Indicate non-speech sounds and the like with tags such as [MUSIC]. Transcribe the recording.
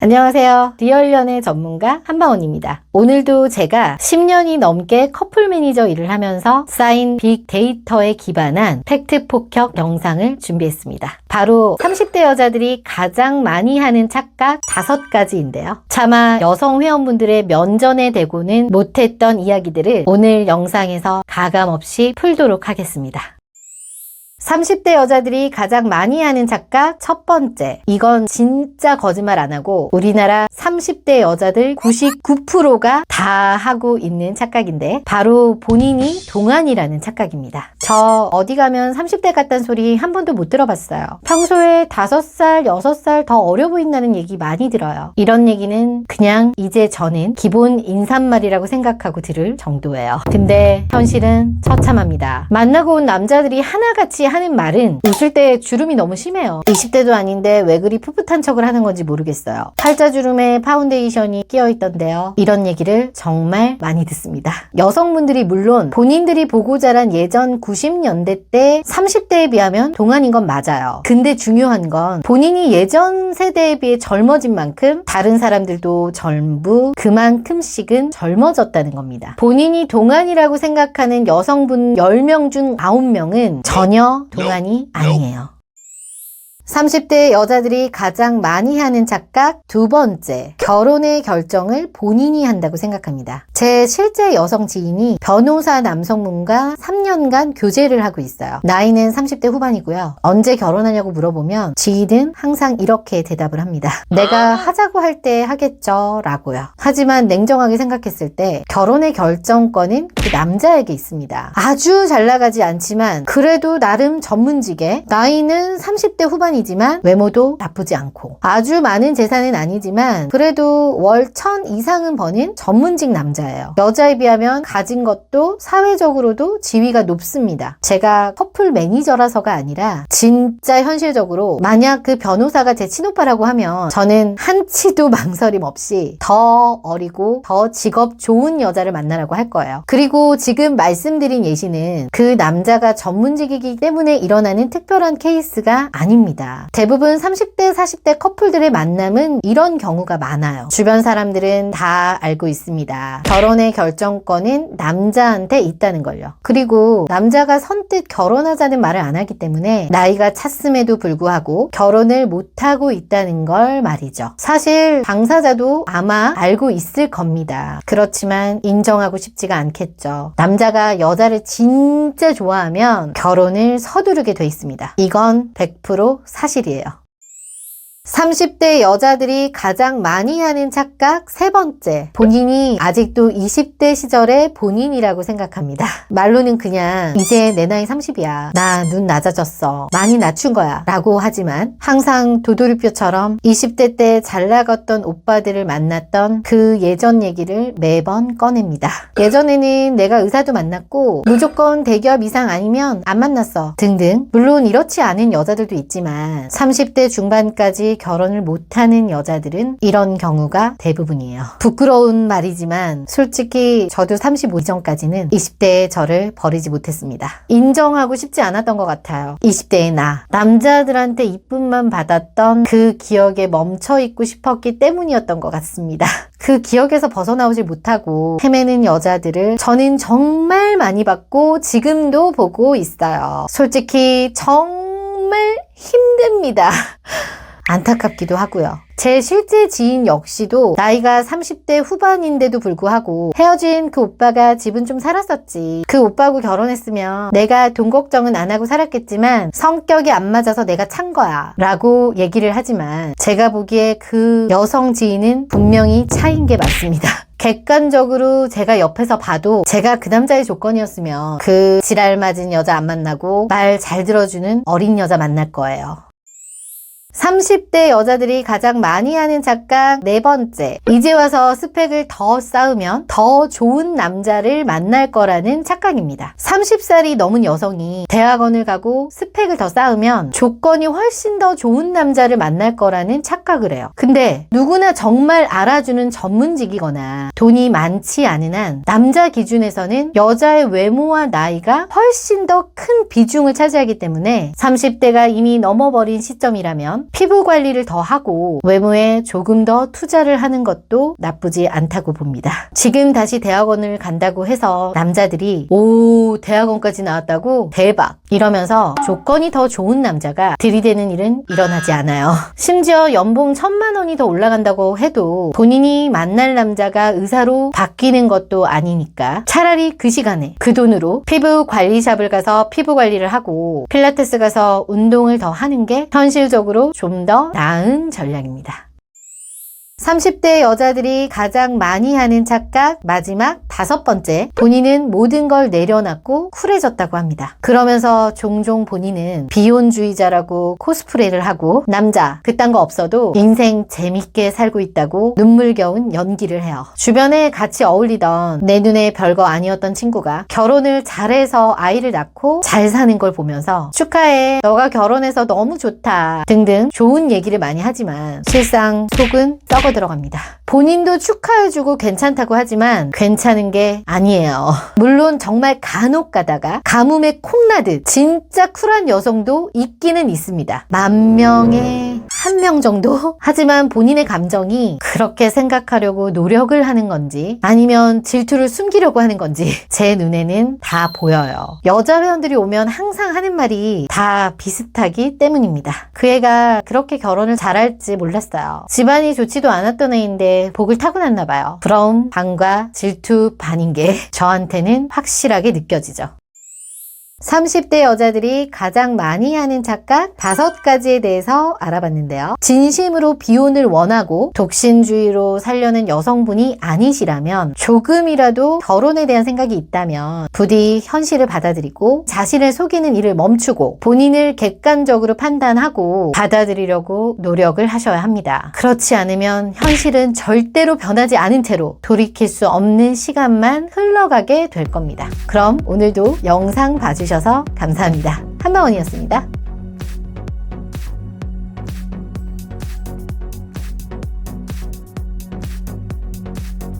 안녕하세요. 리얼 연애 전문가 한방원입니다. 오늘도 제가 10년이 넘게 커플 매니저 일을 하면서 쌓인 빅데이터에 기반한 팩트 폭격 영상을 준비했습니다. 바로 30대 여자들이 가장 많이 하는 착각 5가지인데요. 차마 여성 회원분들의 면전에 대고는 못했던 이야기들을 오늘 영상에서 가감없이 풀도록 하겠습니다. 30대 여자들이 가장 많이 하는 착각 첫 번째. 이건 진짜 거짓말 안 하고 우리나라 30대 여자들 99%가 다 하고 있는 착각인데 바로 본인이 동안이라는 착각입니다. 저 어디 가면 30대 같다는 소리 한 번도 못 들어봤어요. 평소에 5살, 6살 더 어려 보인다는 얘기 많이 들어요. 이런 얘기는 그냥 이제 저는 기본 인사말이라고 생각하고 들을 정도예요. 근데 현실은 처참합니다. 만나고 온 남자들이 하나같이 하는 말은 웃을 때 주름이 너무 심해요. 20대도 아닌데 왜 그리 풋풋한 척을 하는 건지 모르겠어요. 팔자주름에 파운데이션이 끼어 있던데요. 이런 얘기를 정말 많이 듣습니다. 여성분들이 물론 본인들이 보고 자란 예전 90년대 때 30대에 비하면 동안인 건 맞아요. 근데 중요한 건 본인이 예전 세대에 비해 젊어진 만큼 다른 사람들도 전부 그만큼씩은 젊어졌다는 겁니다. 본인이 동안이라고 생각하는 여성분 10명 중 9명은 전혀 동안이 아니에요. 30대 여자들이 가장 많이 하는 착각 두 번째, 결혼의 결정을 본인이 한다고 생각합니다. 제 실제 여성 지인이 변호사 남성분과 3년간 교제를 하고 있어요. 나이는 30대 후반이고요. 언제 결혼하냐고 물어보면 지인은 항상 이렇게 대답을 합니다. 내가 하자고 할 때 하겠죠. 라고요. 하지만 냉정하게 생각했을 때 결혼의 결정권은 그 남자에게 있습니다. 아주 잘 나가지 않지만 그래도 나름 전문직에 나이는 30대 후반이지만 외모도 나쁘지 않고 아주 많은 재산은 아니지만 그래도 월 1000 이상은 버는 전문직 남 자예요. 여자에 비하면 가진 것도 사회적으로도 지위가 높습니다. 제가 커플 매니저라서가 아니라 진짜 현실적으로 만약 그 변호사가 제 친오빠라고 하면 저는 한치도 [LAUGHS] 망설임 없이 더 어리고 더 직업 좋은 여자를 만나라고 할 거예요. 그리고 지금 말씀드린 예시는 그 남자가 전문직이기 때문에 일어나는 특별한 케이스가 아닙니다. 대부분 30대, 40대 커플들의 만남은 이런 경우가 많아요. 주변 사람들은 다 알고 있습니다. 결혼의 결정권은 남자한테 있다는 걸요. 그리고 남자가 선뜻 결혼하자는 말을 안 하기 때문에 나이가 찼음에도 불구하고 결혼을 못하고 있다는 걸 말이죠. 사실 당사자도 아마 알고 있을 겁니다. 그렇지만 인정하고 싶지가 않겠죠. 남자가 여자를 진짜 좋아하면 결혼을 서두르게 돼 있습니다. 이건 100% 사실이에요. 30대 여자들이 가장 많이 하는 착각 세 번째. 본인이 아직도 20대 시절의 본인이라고 생각합니다. 말로는 그냥 이제 내 나이 30이야. 나 눈 낮아졌어. 많이 낮춘 거야. 라고 하지만 항상 도돌이표처럼 20대 때 잘 나갔던 오빠들을 만났던 그 예전 얘기를 매번 꺼냅니다. 예전에는 내가 의사도 만났고 무조건 대기업 이상 아니면 안 만났어. 등등. 물론 이렇지 않은 여자들도 있지만 30대 중반까지 결혼을 못하는 여자들은 이런 경우가 대부분이에요. 부끄러운 말이지만 솔직히 저도 35 전까지는 20대의 저를 버리지 못했습니다. 인정하고 싶지 않았던 것 같아요. 20대의 나. 남자들한테 이쁨만 받았던 그 기억에 멈춰 있고 싶었기 때문이었던 것 같습니다. 그 기억에서 벗어나오지 못하고 헤매는 여자들을 저는 정말 많이 봤고 지금도 보고 있어요. 솔직히 정말 힘듭니다. 안타깝기도 하고요. 제 실제 지인 역시도 나이가 30대 후반인데도 불구하고 헤어진 그 오빠가 집은 좀 살았었지. 그 오빠하고 결혼했으면 내가 돈 걱정은 안 하고 살았겠지만 성격이 안 맞아서 내가 찬 거야. 라고 얘기를 하지만 제가 보기에 그 여성 지인은 분명히 차인 게 맞습니다. [LAUGHS] 객관적으로 제가 옆에서 봐도 제가 그 남자의 조건이었으면 그 지랄 맞은 여자 안 만나고 말 잘 들어주는 어린 여자 만날 거예요. 30대 여자들이 가장 많이 하는 착각 네 번째. 이제 와서 스펙을 더 쌓으면 더 좋은 남자를 만날 거라는 착각입니다. 30살이 넘은 여성이 대학원을 가고 스펙을 더 쌓으면 조건이 훨씬 더 좋은 남자를 만날 거라는 착각을 해요. 근데 누구나 정말 알아주는 전문직이거나 돈이 많지 않은 한 남자 기준에서는 여자의 외모와 나이가 훨씬 더 큰 비중을 차지하기 때문에 30대가 이미 넘어버린 시점이라면 하려면 피부 관리를 더 하고 외모에 조금 더 투자를 하는 것도 나쁘지 않다고 봅니다. 지금 다시 대학원을 간다고 해서 남자들이 오, 대학원까지 나왔다고 대박 이러면서 조건이 더 좋은 남자가 들이대는 일은 일어나지 않아요. [LAUGHS] 심지어 연봉 천만 원이 더 올라간다고 해도 본인이 만날 남자가 의사로 바뀌는 것도 아니니까 차라리 그 시간에 그 돈으로 피부 관리샵을 가서 피부 관리를 하고 필라테스 가서 운동을 더 하는 게 현실적으로 좀 더 나은 전략입니다. 30대 여자들이 가장 많이 하는 착각 마지막 다섯 번째 본인은 모든 걸 내려놨고 쿨해졌다고 합니다. 그러면서 종종 본인은 비혼주의자라고 코스프레를 하고 남자 그딴 거 없어도 인생 재밌게 살고 있다고 눈물겨운 연기를 해요. 주변에 같이 어울리던 내 눈에 별거 아니었던 친구가 결혼을 잘해서 아이를 낳고 잘 사는 걸 보면서 축하해 너가 결혼해서 너무 좋다 등등 좋은 얘기를 많이 하지만 실상 속은 썩어 들어갑니다. 본인도 축하해주고 괜찮다고 하지만 괜찮은 게 아니에요. 물론 정말 간혹 가다가 가뭄에 콩나듯 진짜 쿨한 여성도 있기는 있습니다. 만 명에 한 명 정도? [LAUGHS] 하지만 본인의 감정이 그렇게 생각하려고 노력을 하는 건지 아니면 질투를 숨기려고 하는 건지 [LAUGHS] 제 눈에는 다 보여요. 여자 회원들이 오면 항상 하는 말이 다 비슷하기 때문입니다. 그 애가 그렇게 결혼을 잘할지 몰랐어요. 집안이 좋지도 않았던 애인데 복을 타고났나 봐요. 부러움 반과 질투 반인 게 [LAUGHS] 저한테는 확실하게 느껴지죠. 30대 여자들이 가장 많이 하는 착각 다섯 가지에 대해서 알아봤는데요. 진심으로 비혼을 원하고 독신주의로 살려는 여성분이 아니시라면 조금이라도 결혼에 대한 생각이 있다면 부디 현실을 받아들이고 자신을 속이는 일을 멈추고 본인을 객관적으로 판단하고 받아들이려고 노력을 하셔야 합니다. 그렇지 않으면 현실은 절대로 변하지 않은 채로 돌이킬 수 없는 시간만 흘러가게 될 겁니다. 그럼 오늘도 영상 봐주셔서 감사합니다. 한마원이었습니다.